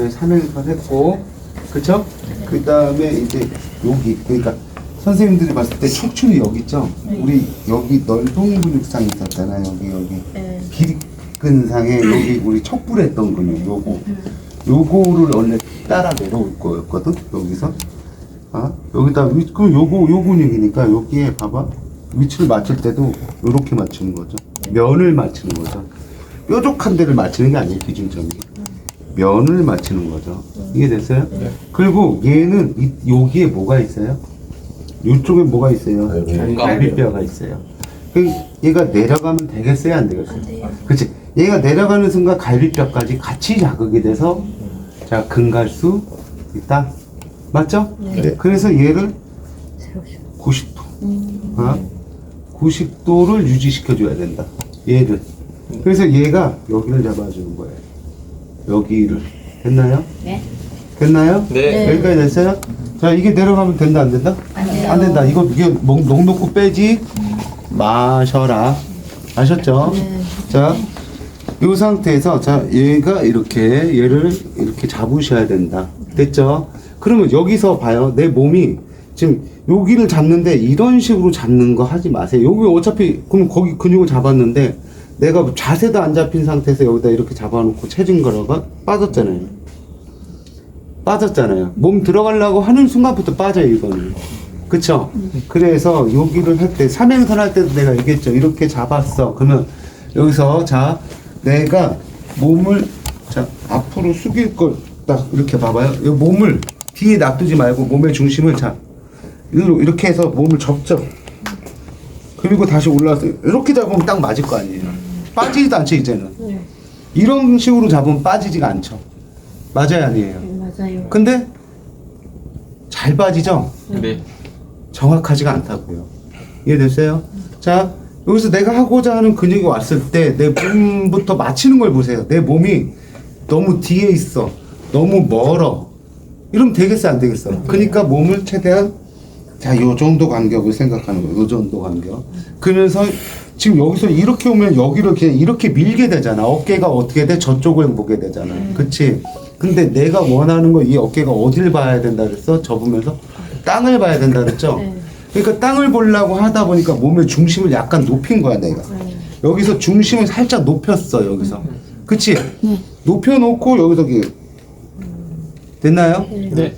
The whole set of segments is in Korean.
다음에 삼행선 했고, 그쵸? 그 다음에 이제 여기, 그러니까 선생님들이 봤을 때 척추이 여기 있죠? 우리 여기 넓은 근육상 있었잖아요. 여기, 여기. 네. 비근상에 여기 우리 척불에 했던 근육, 요거. 요거를 원래 따라 내려올 거였거든? 여기서. 아, 여기다, 위, 그럼 요거, 요 근육이니까 여기에 봐봐. 위치를 맞출 때도 요렇게 맞추는 거죠. 면을 맞추는 거죠. 뾰족한 데를 맞추는 게 아니에요, 기준점이. 면을 맞추는 거죠. 이해됐어요? 그리고 얘는 이, 여기에 뭐가 있어요? 이쪽에 뭐가 있어요? 갈비. 갈비뼈가 있어요. 그 얘가 내려가면 되겠어요, 안 되겠어요? 안 돼요. 그렇지. 얘가 내려가는 순간 갈비뼈까지 같이 자극이 돼서 자 근갈 수 있다. 맞죠? 네. 그래서 얘를 새로 90도, 음. 어? 90도를 유지시켜 줘야 된다. 얘를. 그래서 얘가 여기를 잡아주는 거예요. 여기를 됐나요? 네. 됐나요? 네. 여기까지 됐어요? 자 이게 내려가면 된다 안 된다? 안 돼요. 안 된다. 이거 이게 목, 목 놓고 빼지 마셔라. 아셨죠? 네. 자, 이 상태에서 자 얘가 이렇게 얘를 이렇게 잡으셔야 된다. 됐죠? 그러면 여기서 봐요. 내 몸이 지금 여기를 잡는데 이런 식으로 잡는 거 하지 마세요. 여기 어차피 그럼 거기 근육을 잡았는데 내가 자세도 안 잡힌 상태에서 여기다 이렇게 잡아놓고 체중 걸어가 빠졌잖아요. 빠졌잖아요. 몸 들어가려고 하는 순간부터 빠져요, 이거는. 그쵸? 그래서 여기를 할 때, 삼행선 할 때도 내가 얘기했죠. 이렇게 잡았어. 그러면 여기서, 자, 내가 몸을, 자, 앞으로 숙일 걸, 딱 이렇게 봐봐요. 이 몸을 뒤에 놔두지 말고 몸의 중심을, 자, 이렇게 해서 몸을 접죠. 그리고 다시 올라와서, 이렇게 잡으면 딱 맞을 거 아니에요. 빠지지도 않죠, 이제는. 네. 이런 식으로 잡으면 빠지지가 않죠. 맞아요, 아니에요? 맞아요. 근데 잘 빠지죠? 네. 정확하지가 않다고요. 이해됐어요? 자, 여기서 내가 하고자 하는 근육이 왔을 때 내 몸부터 맞추는 걸 보세요. 내 몸이 너무 뒤에 있어. 너무 멀어. 이러면 되겠어, 안 되겠어? 그러니까 몸을 최대한 자, 요 정도 간격을 생각하는 거예요. 요 정도 간격. 그러면서 지금 여기서 이렇게 오면 여기를 그냥 이렇게 밀게 되잖아. 어깨가 어떻게 돼? 저쪽을 보게 되잖아. 그치? 근데 내가 원하는 거 이 어깨가 어딜 봐야 된다 그랬어? 접으면서 땅을 봐야 된다 그랬죠? 네. 그러니까 땅을 보려고 하다 보니까 몸의 중심을 약간 높인 거야, 내가. 네. 여기서 중심을 살짝 높였어, 여기서. 그치? 높여놓고 여기서 이렇게. 됐나요? 네.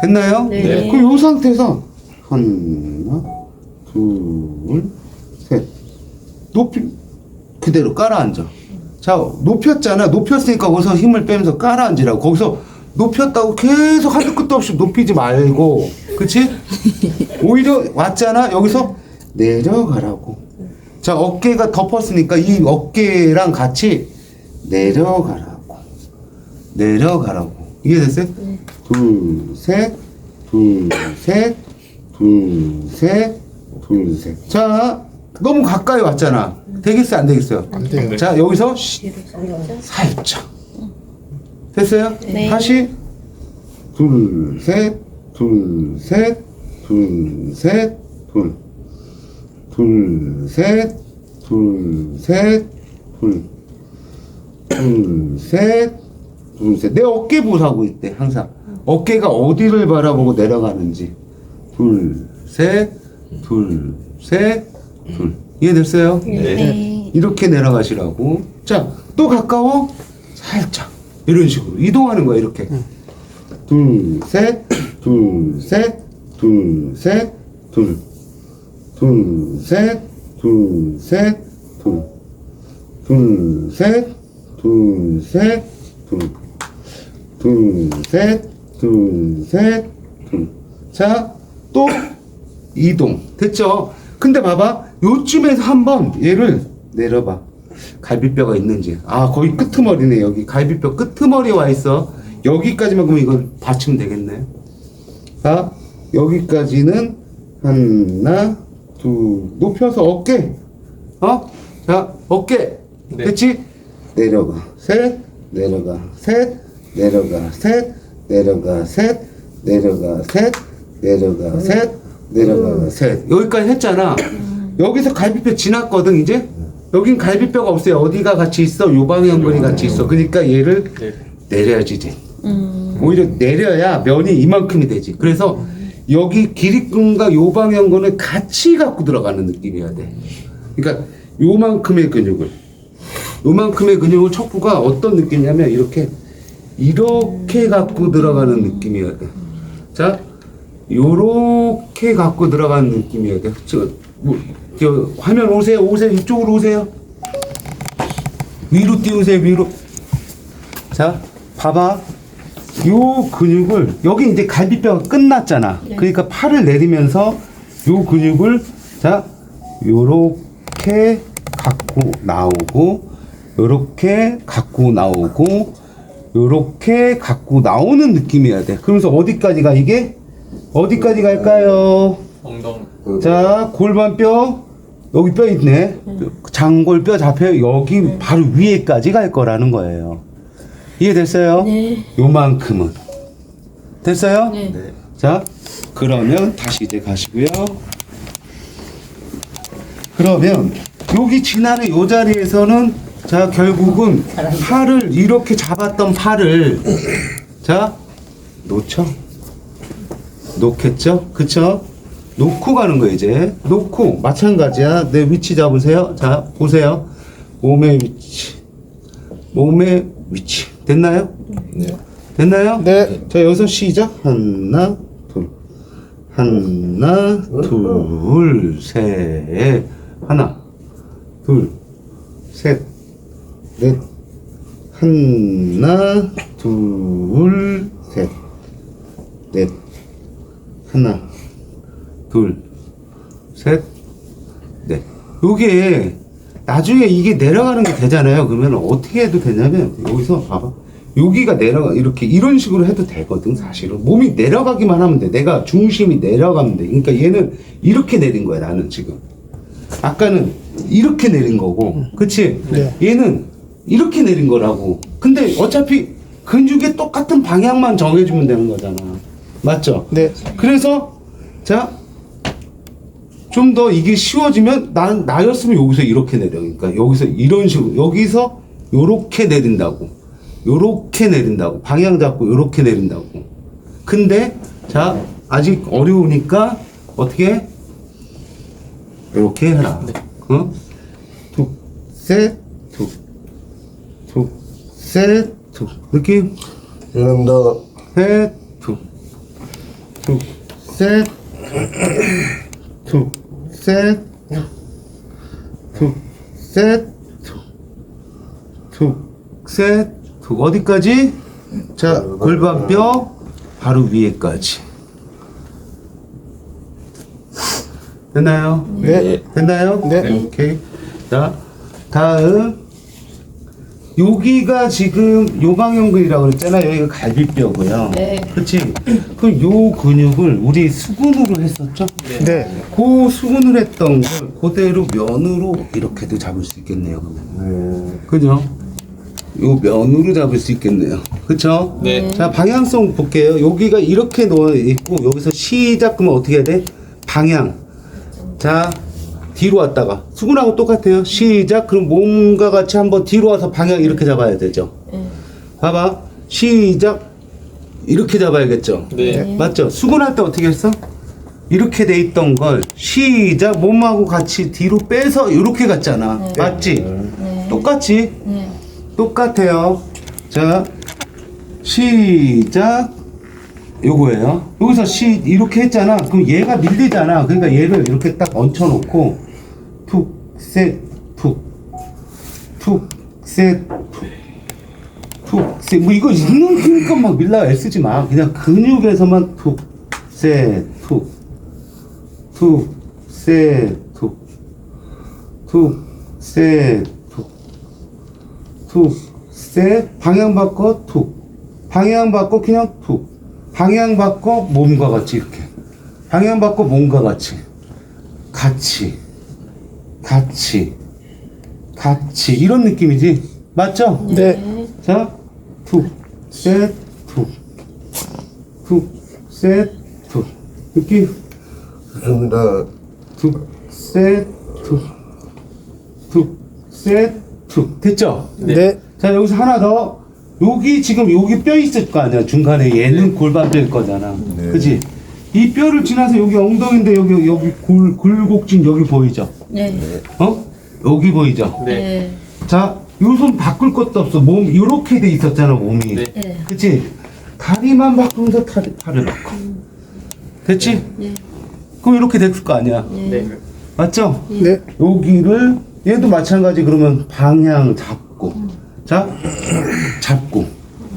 됐나요? 네. 그럼 이 상태에서 하나, 둘, 셋. 높이 그대로 깔아앉아. 자, 높였잖아. 높였으니까 거기서 힘을 빼면서 깔아앉으라고. 거기서 높였다고 계속 한도 끝도 없이 높이지 말고, 그치? 오히려 왔잖아. 여기서 내려가라고. 자, 어깨가 덮었으니까 이 어깨랑 같이 내려가라고. 내려가라고. 이해됐어요? 둘, 셋, 둘, 셋, 둘, 셋, 둘, 셋. 자, 너무 가까이 왔잖아. 되겠어요? 안 되겠어요? 안 돼요. 자, 여기서 살짝. 살짝. 됐어요? 네. 다시. 둘, 셋, 둘, 셋, 둘, 셋, 둘. 둘, 셋, 둘, 셋, 둘. 둘, 셋, 둘, 셋. 내 어깨 보사고 있대, 항상. 어깨가 어디를 바라보고 내려가는지. 둘, 셋, 둘, 셋, 둘. 이해됐어요? 네. 이렇게 내려가시라고. 자, 또 가까워? 살짝. 이런 식으로. 이동하는 거야, 이렇게. 둘, 셋, 둘, 셋, 둘, 셋, 둘. 둘, 셋, 둘, 셋, 둘. 둘, 셋, 둘, 셋, 둘. 둘, 셋, 둘, 셋, 둘. 자, 또 이동. 됐죠? 근데 봐봐. 요쯤에서 한번 얘를 내려봐. 갈비뼈가 있는지. 아, 거기 끄트머리네, 여기. 갈비뼈 끄트머리에 와 있어. 여기까지만 그러면 이걸 받치면 되겠네. 자, 여기까지는 하나, 둘, 높여서 어깨. 어? 자, 어깨. 네. 됐지? 내려가. 셋, 내려가. 셋, 내려가. 셋, 내려가. 셋, 내려가. 셋, 내려가. 셋, 내려가. 셋. 여기까지 했잖아. 여기서 갈비뼈 지났거든, 이제? 여긴 갈비뼈가 없어요. 어디가 같이 있어? 요 방향근이 같이 있어. 그러니까 얘를 네. 내려야지, 이제. 음. 오히려 내려야 면이 이만큼이 되지. 그래서 여기 길이끈과 요 방향근을 같이 갖고 들어가는 느낌이어야 돼. 그러니까 요만큼의 근육을 요만큼의 근육을 척구가 어떤 느낌이냐면 이렇게 이렇게 갖고 들어가는 느낌이어야 돼. 자, 요렇게 갖고 들어가는 느낌이어야 돼. 저, 뭐, 저 화면 오세요, 오세요, 이쪽으로 오세요. 위로 띄우세요, 위로. 자, 봐봐. 요 근육을 여기 이제 갈비뼈가 끝났잖아. 그러니까 팔을 내리면서 요 근육을 자 요렇게 갖고 나오고 요렇게 갖고 나오고 요렇게 갖고 나오는 느낌이어야 돼. 그러면서 어디까지 가 이게? 어디까지 갈까요? 엉덩 자 골반뼈 여기 뼈 있네. 장골뼈 잡혀 여기 바로 위에까지 갈 거라는 거예요. 이해됐어요? 네. 요만큼은 됐어요? 네. 자 그러면 다시 이제 가시고요. 그러면 여기 지난해 요 자리에서는 자 결국은 팔을 이렇게 잡았던 팔을 자 놓쳐 놓겠죠? 그쵸? 놓고 가는 거예요 이제. 놓고. 마찬가지야. 내 위치 잡으세요. 자 보세요. 몸의 위치. 몸의 위치. 됐나요? 네. 됐나요? 네. 자 여기서 시작. 하나 둘. 하나 둘 셋. 하나 둘 셋 넷. 하나 둘 셋 넷. 하나 둘 셋 넷. 요게 나중에 이게 내려가는 게 되잖아요. 그러면 어떻게 해도 되냐면 여기서 봐봐. 여기가 내려가 이렇게 이런 식으로 해도 되거든 사실은. 몸이 내려가기만 하면 돼. 내가 중심이 내려가면 돼. 그러니까 얘는 이렇게 내린 거야 나는 지금. 아까는 이렇게 내린 거고 그치? 네. 얘는 이렇게 내린 거라고. 근데 어차피 근육의 똑같은 방향만 정해주면 되는 거잖아. 맞죠? 네. 그래서 자 좀 더 이게 쉬워지면 난 나였으면 여기서 이렇게 내려. 그러니까 여기서 이런 식으로 여기서 요렇게 내린다고. 요렇게 내린다고. 방향 잡고 요렇게 내린다고. 근데 자 아직 어려우니까 어떻게? 요렇게 해라. 어? 툭셋툭툭셋툭. 느낌 죄송합니다. 셋, 툭, 툭, 셋, 툭, 셋, 툭, 셋, 툭, 툭, 셋, 툭. 어디까지? 자, 골반뼈 바로 위에까지. 됐나요? 네. 됐나요? 네. 오케이. 자, 다음. 여기가 지금 요방형근이라고 그랬잖아요. 여기가 갈비뼈고요. 네. 그치? 그럼 요 근육을 우리 수근으로 했었죠? 네. 그 수근을 했던 걸 그대로 면으로 이렇게도 잡을 수 있겠네요. 그러면. 그죠? 요 면으로 잡을 수 있겠네요. 그쵸? 네. 자, 방향성 볼게요. 여기가 이렇게 놓여 있고, 여기서 시작, 그러면 어떻게 해야 돼? 방향. 자, 뒤로 왔다가. 수근하고 똑같아요. 시작. 그럼 몸과 같이 한번 뒤로 와서 방향 이렇게 잡아야 되죠. 네. 봐봐. 시작. 이렇게 잡아야겠죠. 네. 맞죠? 수근할 때 어떻게 했어? 이렇게 돼 있던 걸 시작 몸하고 같이 뒤로 빼서 이렇게 갔잖아. 네. 맞지? 네. 똑같지? 네. 똑같아요. 자, 시작. 요거예요. 여기서 시 이렇게 했잖아. 그럼 얘가 밀리잖아. 그러니까 얘를 이렇게 딱 얹혀 놓고 툭, 셋, 툭, 툭, 셋, 툭, 툭, 셋. 뭐 이거 있는 그러니까 막 밀라 애쓰지 마. 그냥 근육에서만 툭, 셋, 툭, 툭, 셋, 툭, 툭, 셋, 툭. 툭, 셋, 방향 바꿔, 툭. 방향 바꿔, 그냥 툭. 방향 바꿔, 몸과 같이, 이렇게. 방향 바꿔, 몸과 같이. 같이. 같이. 같이. 이런 느낌이지. 맞죠? 네. 자, 툭, 셋, 툭. 툭, 셋, 툭. 느낌. 죄 셋, 툭. 툭, 셋, 툭. 됐죠? 네. 자 여기서 하나 더 여기 지금 여기 뼈 있을 거 아니야 중간에 얘는 골반 뼈일 거잖아 네. 그지 이 뼈를 지나서 여기 엉덩이인데 여기 여기 골 굴곡진 여기 보이죠 네. 어 여기 보이죠 네. 자 요 손 바꿀 것도 없어 몸 요렇게 돼 있었잖아 몸이 네. 네. 그치 다리만 바꾸면서 다리, 팔을 바꿔 됐지 네. 그럼 이렇게 됐을 거 아니야. 네. 맞죠? 네. 여기를 얘도 마찬가지 그러면 방향 잡고. 자 잡고.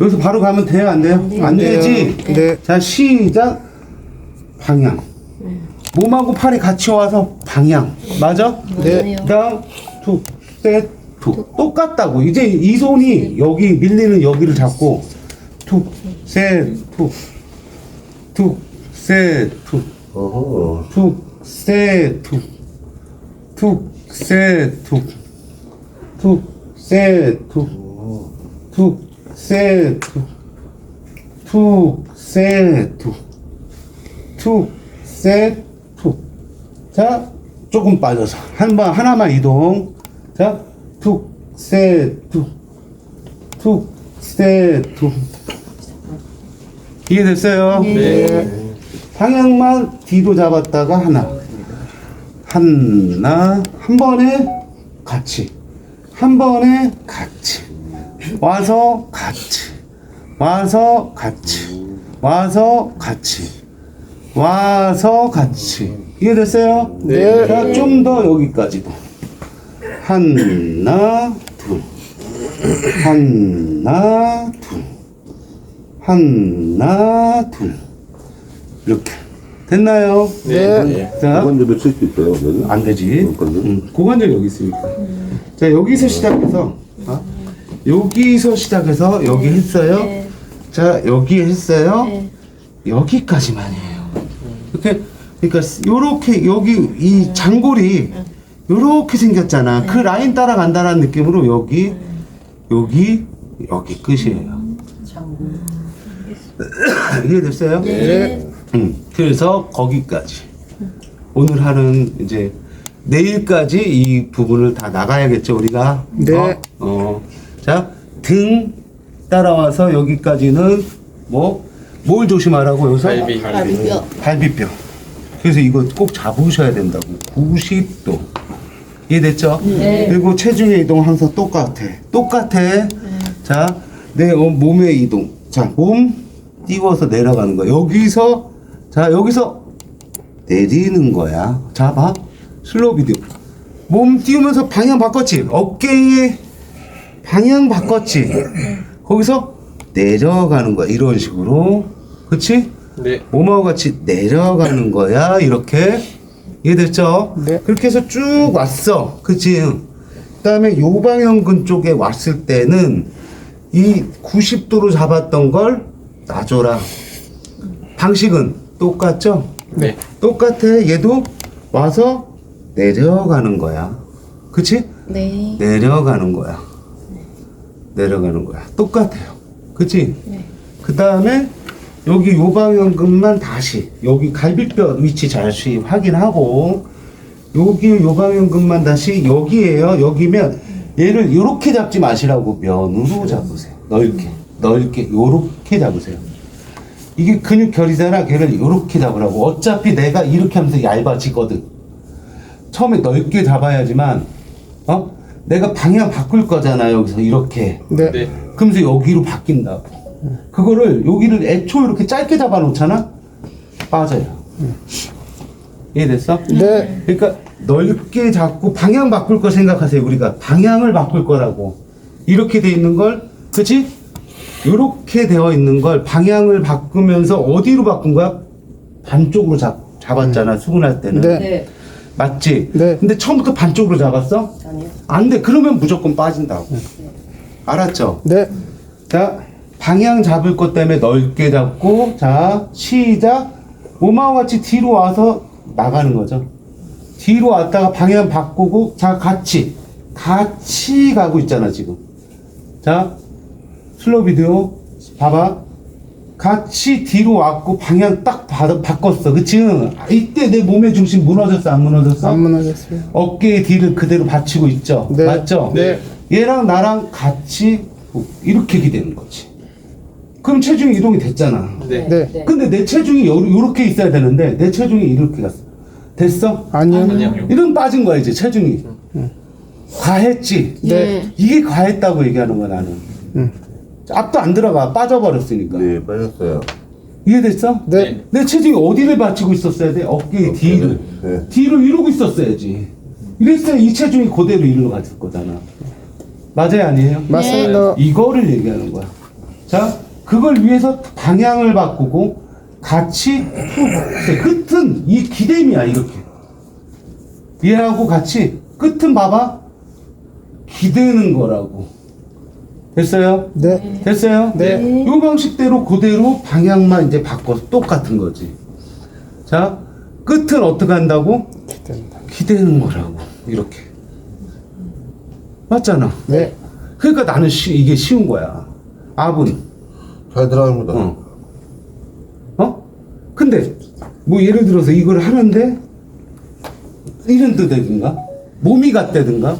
여기서 바로 가면 돼요? 안 돼요? 안 되지? 네. 자 시작. 방향. 몸하고 팔이 같이 와서 방향. 맞아? 네. 그다음 툭셋툭 똑같다고. 이제 이 손이 여기 밀리는 여기를 잡고. 툭셋툭툭셋툭 어허. 툭, 세, 툭. 툭, 세, 툭. 툭, 세, 툭. 툭, 세, 툭. 툭, 세, 툭. 툭, 세, 툭. 자, 조금 빠져서. 한 번, 하나만 이동. 자, 툭, 세, 툭. 툭, 세, 툭. 이해됐어요? 네. 방향만 뒤로 잡았다가 하나. 하나 한 번에 같이. 한 번에 같이. 와서 같이. 와서 같이. 와서 같이. 와서 같이. 이해됐어요? 네. 좀더 여기까지도. 하나 둘. 하나 둘. 하나 둘 이렇게 됐나요? 네. 자, 고관절을 쓸수 있어요, 여기? 안 되지. 고관절? 음, 고관절 여기 있으니까. 자, 여기서 시작해서, 어? 여기서 시작해서 여기 했어요. 네. 자, 여기 했어요. 네. 여기까지만 해요. 이렇게, 그러니까 요렇게 여기 이 장골이 요렇게 생겼잖아. 그 라인 따라간다는 느낌으로 여기, 여기, 여기 끝이에요. 이해됐어요? 네. 음, 그래서 거기까지. 오늘 하는 이제 내일까지 이 부분을 다 나가야겠죠 우리가. 네. 어, 어. 자, 등 따라와서 여기까지는 뭐 뭘 조심하라고 여기서 갈비. 갈비뼈. 갈비뼈. 그래서 이거 꼭 잡으셔야 된다고. 90도. 이해됐죠? 네. 그리고 체중의 이동 항상 똑같아. 똑같아. 자, 내 어, 몸의 이동. 자, 몸 띄워서 내려가는 거야. 여기서, 자, 여기서 내리는 거야. 자, 봐. 슬로우 비디오. 몸 띄우면서 방향 바꿨지? 어깨에 방향 바꿨지? 거기서 내려가는 거야. 이런 식으로. 그치? 네. 몸하고 같이 내려가는 거야 이렇게 이해됐죠? 네. 그렇게 해서 쭉 왔어 그치? 그 다음에 요방형근 쪽에 왔을 때는 이 90도로 잡았던 걸 놔줘라 방식은 똑같죠? 네. 똑같아 얘도 와서 내려가는 거야 그치? 네. 내려가는 거야. 내려가는 거야. 똑같아요. 그치? 네. 그 다음에 여기 요방연근만 다시 여기 갈비뼈 위치 다시 확인하고 여기 요방연근만 다시 여기에요. 여기면 얘를 이렇게 잡지 마시라고 면으로 잡으세요. 넓게 넓게 요렇게 잡으세요. 이게 근육 결이잖아. 걔를 요렇게 잡으라고. 어차피 내가 이렇게 하면서 얇아지거든. 처음에 넓게 잡아야지만 어? 내가 방향 바꿀 거잖아 여기서 이렇게 네. 네. 그러면서 여기로 바뀐다고 그거를 여기를 애초 이렇게 짧게 잡아 놓잖아 빠져요 이해됐어? 네. 그러니까 넓게 잡고 방향 바꿀 거 생각하세요 우리가 방향을 바꿀 거라고 이렇게 돼 있는 걸 그치? 이렇게 되어 있는 걸 방향을 바꾸면서 어디로 바꾼 거야? 반쪽으로 잡, 잡았잖아 수근할 때는 네. 네. 맞지? 네. 근데 처음부터 반쪽으로 잡았어? 아니요. 안 돼. 그러면 무조건 빠진다고. 알았죠? 네. 자, 방향 잡을 것 때문에 넓게 잡고, 자, 시작. 오마와 같이 뒤로 와서 나가는 거죠. 뒤로 왔다가 방향 바꾸고, 자, 같이. 같이 가고 있잖아, 지금. 자, 슬로우 비디오. 봐봐. 같이 뒤로 왔고, 방향 딱 바, 바꿨어. 그치? 이때 내 몸의 중심 무너졌어, 안 무너졌어? 안 무너졌어요. 어깨의 뒤를 그대로 받치고 있죠. 네. 맞죠? 네. 얘랑 나랑 같이 이렇게 기대는 거지. 그럼 체중이 이동이 됐잖아. 네. 네. 근데 내 체중이 요, 요렇게 있어야 되는데 내 체중이 이렇게 갔어. 됐어? 아니요. 아니요. 이런 빠진 거야 이제 체중이. 과했지. 네. 이게 과했다고 얘기하는 거야 나는. 음. 앞도 안 들어가 빠져버렸으니까. 네, 빠졌어요. 이해됐어? 네. 내 체중이 어디를 받치고 있었어야 돼? 어깨 뒤를. 네. 뒤로 이러고 있었어야지. 이랬어야 이 체중이 그대로 일로 갔을 거잖아. 맞아요, 아니에요? 맞습니다. 이거를 얘기하는 거야. 자, 그걸 위해서 방향을 바꾸고 같이 끝은 이 기댐이야 이렇게. 얘하고 같이 끝은 봐봐 기대는 거라고. 됐어요? 네. 됐어요? 네. 요 방식대로 그대로 방향만 이제 바꿔서 똑같은 거지. 자, 끝은 어떻게 한다고? 기대입니다. 기대는 거라고. 이렇게. 맞잖아. 네. 그러니까 나는 쉬, 이게 쉬운 거야. 압은. 잘 들어갑니다. 어. 어? 근데, 뭐 예를 들어서 이걸 하는데, 이런 뜻인가? 몸이 같다든가?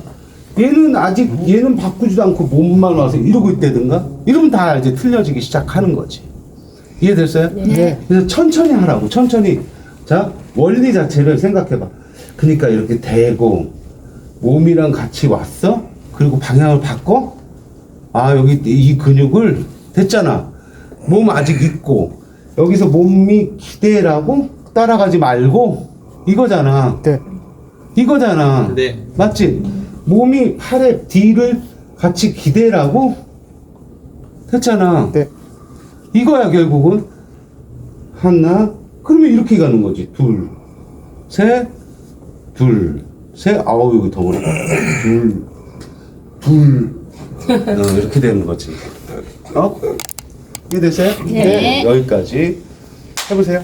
얘는 아직, 얘는 바꾸지도 않고 몸만 와서 이러고 있다든가? 이러면 다 이제 틀려지기 시작하는 거지. 이해됐어요? 네. 그래서 천천히 하라고, 천천히. 자, 원리 자체를 생각해봐. 그러니까 이렇게 대고, 몸이랑 같이 왔어? 그리고 방향을 바꿔? 아, 여기 이 근육을, 됐잖아. 몸 아직 있고, 여기서 몸이 기대라고 따라가지 말고, 이거잖아. 네. 이거잖아. 네. 맞지? 몸이 팔의 뒤를 같이 기대라고? 됐잖아. 네. 이거야 결국은. 하나. 그러면 이렇게 가는 거지. 둘 셋 둘 셋. 아우 여기 더 어렵다 둘둘. 어, 이렇게 되는 거지. 어? 이해됐어요? 네. 여기까지. 해보세요